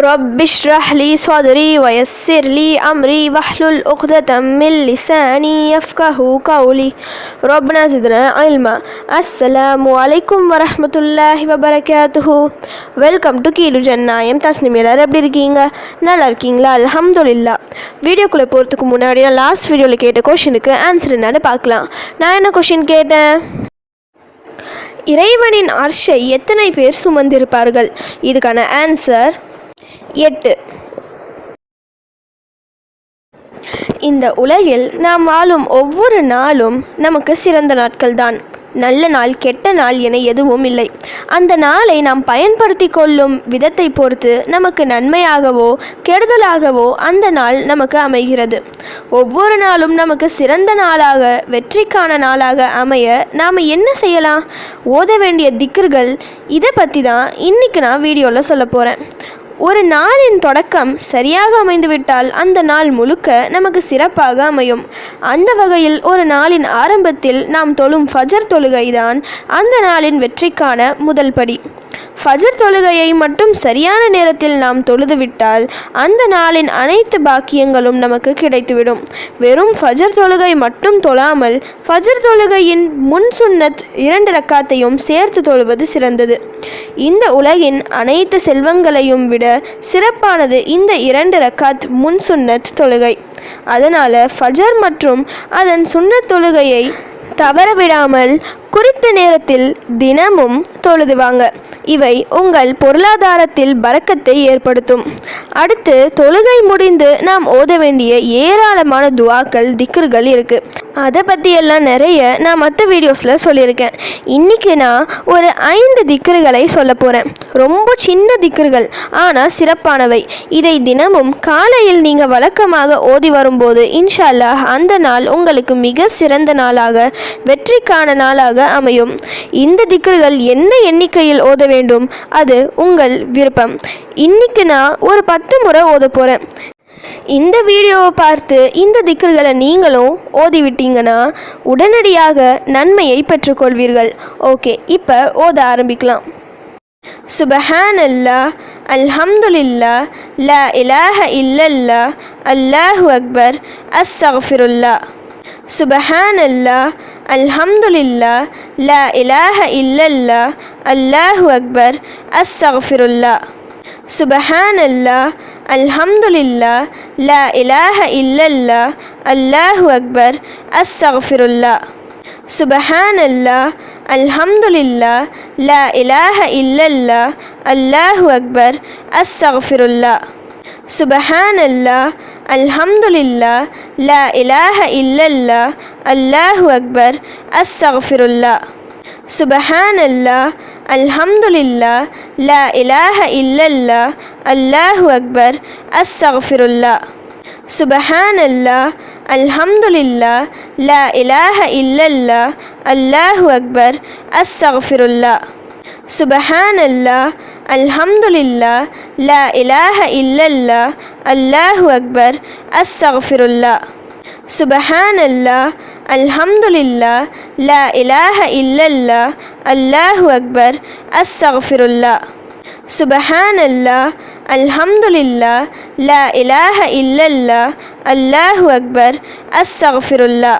رب اشرح لي صدري ويسر لي أمري واحلل عقدة من لساني يفقه قولي ربنا زدنا علما السلام عليكم ورحمة الله وبركاته welcome to கீழு ஜன்னாயம் Tasnim எல்லாரும் எப்படி இருக்கீங்க நல்லா இருக்கீங்களா அல்ஹம்துலில்லா வீடியோக்குள்ளே போகிறதுக்கு முன்னாடி நான் லாஸ்ட் வீடியோவில் கேட்ட கொஷினுக்கு ஆன்சர் என்னன்னு பார்க்கலாம் நான் என்ன கொஷின் கேட்டேன் இறைவனின் அர்ஷை எத்தனை பேர் சுமந்திருப்பார்கள் இதுக்கான ஆன்சர் எட்டு. இந்த உலகில் நாம் வாழும் ஒவ்வொரு நாளும் நமக்கு சிறந்த நாட்கள் தான் நல்ல நாள் கெட்ட நாள் என எதுவும் இல்லை. அந்த நாளை நாம் பயன்படுத்தி கொள்ளும் விதத்தை பொறுத்து நமக்கு நன்மையாகவோ கெடுதலாகவோ அந்த நாள் நமக்கு அமைகிறது. ஒவ்வொரு நாளும் நமக்கு சிறந்த நாளாக வெற்றிக்கான நாளாக அமைய நாம் என்ன செய்யலாம்? ஓத வேண்டிய திக்கர்கள் இதை பற்றி தான் இன்றைக்கி நான் வீடியோவில் சொல்ல போகிறேன் ஒரு நாளின் தொடக்கம் சரியாக அமைந்துவிட்டால் அந்த நாள் முழுக்க நமக்கு சிறப்பாக அமையும். அந்த வகையில் ஒரு நாளின் ஆரம்பத்தில் நாம் தொழும் ஃபஜர் தொழுகைதான் அந்த நாளின் வெற்றிக்கான முதல் படி. ஃபஜர் தொழுகையை மட்டும் சரியான நேரத்தில் நாம் தொழுதுவிட்டால் அந்த நாளின் அனைத்து பாக்கியங்களும் நமக்கு கிடைத்துவிடும். வெறும் ஃபஜர் தொழுகை மட்டும் தொழாமல் ஃபஜர் தொழுகையின் முன் சுன்னத் இரண்டு ரக்காத்தையும் சேர்த்து தொழுவது சிறந்தது. இந்த உலகின் அனைத்து செல்வங்களையும் விட சிறப்பானது இந்த இரண்டு ரக்காத் முன் சுன்னத் தொழுகை. அதனால் ஃபஜர் மற்றும் அதன் சுன்னத் தொழுகையை தவறவிடாமல் குறித்த நேரத்தில் தினமும் தொழுதுவாங்க. இவை உங்கள் பொருளாதாரத்தில் பறக்கத்தை ஏற்படுத்தும். அடுத்து தொழுகை முடிந்து நாம் ஓத வேண்டிய ஏராளமான துவாக்கள் திக்ருகள் இருக்குது அதை பற்றியெல்லாம் நிறைய நான் மற்ற வீடியோஸில் சொல்லியிருக்கேன். இன்றைக்கி நான் ஒரு ஐந்து திக்ருகளை சொல்ல போகிறேன் ரொம்ப சின்ன திக்குறுகள் ஆனால் சிறப்பானவை. இதை தினமும் காலையில் நீங்கள் வழக்கமாக ஓதி வரும்போது இன்ஷா அல்லாஹ் அந்த நாள் உங்களுக்கு மிக சிறந்த நாளாக வெற்றிக்கான நாளாக அமையும். இந்த திக்ருகள் எந்த எண்ணிக்கையில் ஓத வேண்டும். அது உங்கள் விருப்பம். இன்னைக்கு நான் ஒரு பத்து முறை ஓத போகிறேன் இந்த வீடியோவை பார்த்து இந்த திக்கர்களை நீங்களும் ஓதிவிட்டீங்கன்னா உடனடியாக நன்மையை பெற்றுக்கொள்வீர்கள். ஓகே இப்போ ஓத ஆரம்பிக்கலாம். சுபஹான் அல்லா அல்ஹம்துலில்லா லா இலாஹ இல்லல்லா அல்லாஹு அக்பர் அஸ்தஃபிருல்லா சுபஹான் அல்லாஹ் அல்ஹம்துலில்லா லா இலாஹ இல்லல்லா அல்லாஹு அக்பர் அஸ்தஃபிருல்லா சுபஹான் அல்லாஹ் அல்ஹம்துலில்லா லா இலாஹ இல்லல்லா அல்லாஹு அக்பர் அஸ்தஃபிருல்லா சுபஹான் அல்லாஹ் அல்ஹம்துலில்லா லா இலாஹ இல்லல்லா அல்லாஹு அக்பர் அஸ்தஃபிருல்லா சுபஹான் அல்லாஹ் அல்ஹம்துலில்லா லா இலாஹ இல்லல்லா அல்லாஹு அக்பர் அஸ்தஃபிருல்லா சுபஹான் அல்லாஹ் அல்ஹம்துலில்லா லா இலாஹ இல்லல்லா அல்லாஹு அக்பர் அஸ்தஃபிருல்லா சுபஹான் அல்லாஹ் அல்ஹம்துலில்லா லா இலாஹ இல்லல்லா அல்லாஹு அக்பர் அஸ்தஃபிருல்லா சுபஹான் அல்லாஹ் அல்ஹம்துலில்லா லா இலாஹ இல்லல்லா அல்லாஹு அக்பர் அஸ்தஃபிருல்லா சுபஹான் அல்லாஹ் அல்ஹம்துலில்லா லா இலாஹ இல்லல்லா அல்லாஹு அக்பர் அஸ்தஃபிருல்லா சுபஹான் அல்லாஹ் அல்ஹம்துலில்லா லா இலாஹ இல்லல்லா அல்லாஹு அக்பர் அஸ்தஃபிருல்லா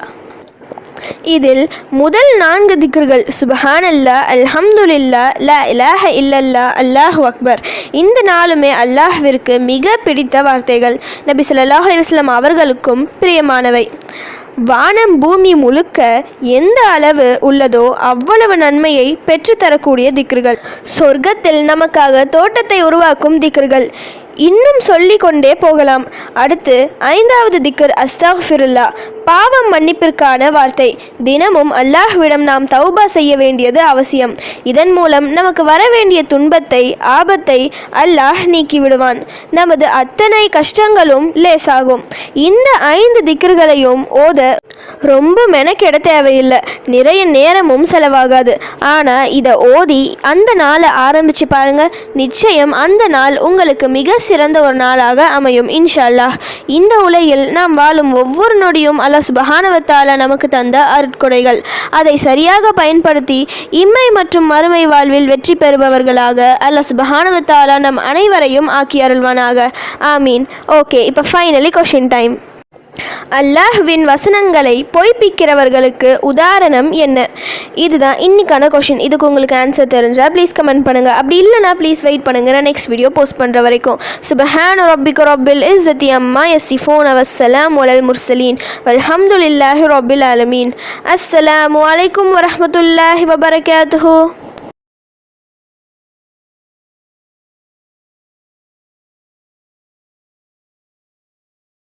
இதில் முதல் நான்கு திக்ருகள் சுபஹானல்லா அல்ஹம்துல்லா லா இலாஹ இல்லல்லா அல்லாஹு அக்பர். இந்த நாளுமே அல்லாஹ்விற்கு மிக பிடித்த வார்த்தைகள். நபி சொல்லாஹ் அலைஹி அவர்களுக்கும் பிரியமானவை. வானம் பூமி முழுக்க எந்த அளவு உள்ளதோ அவ்வளவு நன்மையை பெற்றுத்தரக்கூடிய திக்ருகள். சொர்க்கத்தில் நமக்காக தோட்டத்தை உருவாக்கும் திக்ருகள். இன்னும் சொல்லிக்கொண்டே போகலாம். அடுத்து ஐந்தாவது திக்கர் அஸ்தாஃபிருல்லா பாவம் மன்னிப்பிற்கான வார்த்தை. தினமும் அல்லாஹ்விடம் நாம் தௌபா செய்ய வேண்டியது அவசியம். இதன் மூலம் நமக்கு வர வேண்டிய துன்பத்தை ஆபத்தை அல்லாஹ் நீக்கி விடுவான் நமது அத்தனை கஷ்டங்களும் லேசாகும். இந்த ஐந்து திக்கர்களையும் ஓத ரொம்ப மெனக்கெட தேவையில்லை. நிறைய நேரமும் செலவாகாது. ஆனால் இதை ஓதி அந்த நாளை ஆரம்பித்து பாருங்க. நிச்சயம் அந்த நாள் உங்களுக்கு மிக சிறந்த ஒரு நாளாக அமையும் இன்ஷா அல்லாஹ். இந்த உலகில் நாம் வாழும் ஒவ்வொரு நொடியும் அல்லாஹ் சுபஹானவத்தாலா நமக்கு தந்த அருட்கொடைகள். அதை சரியாக பயன்படுத்தி இம்மை மற்றும் மறுமை வாழ்வில் வெற்றி பெறுபவர்களாக அல்லாஹ் சுபஹானவத்தாலா நம் அனைவரையும் ஆக்கி அருள்வானாக. ஆமீன். ஓகே இப்போ ஃபைனலி கொஷின் டைம் அல்லாஹ்வின் வசனங்களை பொய்ப்பிக்கிறவர்களுக்கு உதாரணம் என்ன? இதுதான் இன்னைக்கான கொஷின் இதுக்கு உங்களுக்கு ஆன்சர் தெரிஞ்சால் ப்ளீஸ் கமெண்ட் பண்ணுங்கள் அப்படி இல்லைனா ப்ளீஸ் வெயிட் பண்ணுங்கள் நான் நெக்ஸ்ட் வீடியோ போஸ்ட் பண்ணுற வரைக்கும். சுபஹான் ரப்பிக் ரப்பில் இஸ்ஸத்தி அம்மா எஸ் யசிஃபோன் அவசலாம் ஒலல் முர்சலீன் வல்ஹம்துலில்லாஹி ரப்பில் ஆலமீன் அஸ்ஸலாமு அலைக்கும் வரமத்துல்லாஹி வபரகாத்துஹு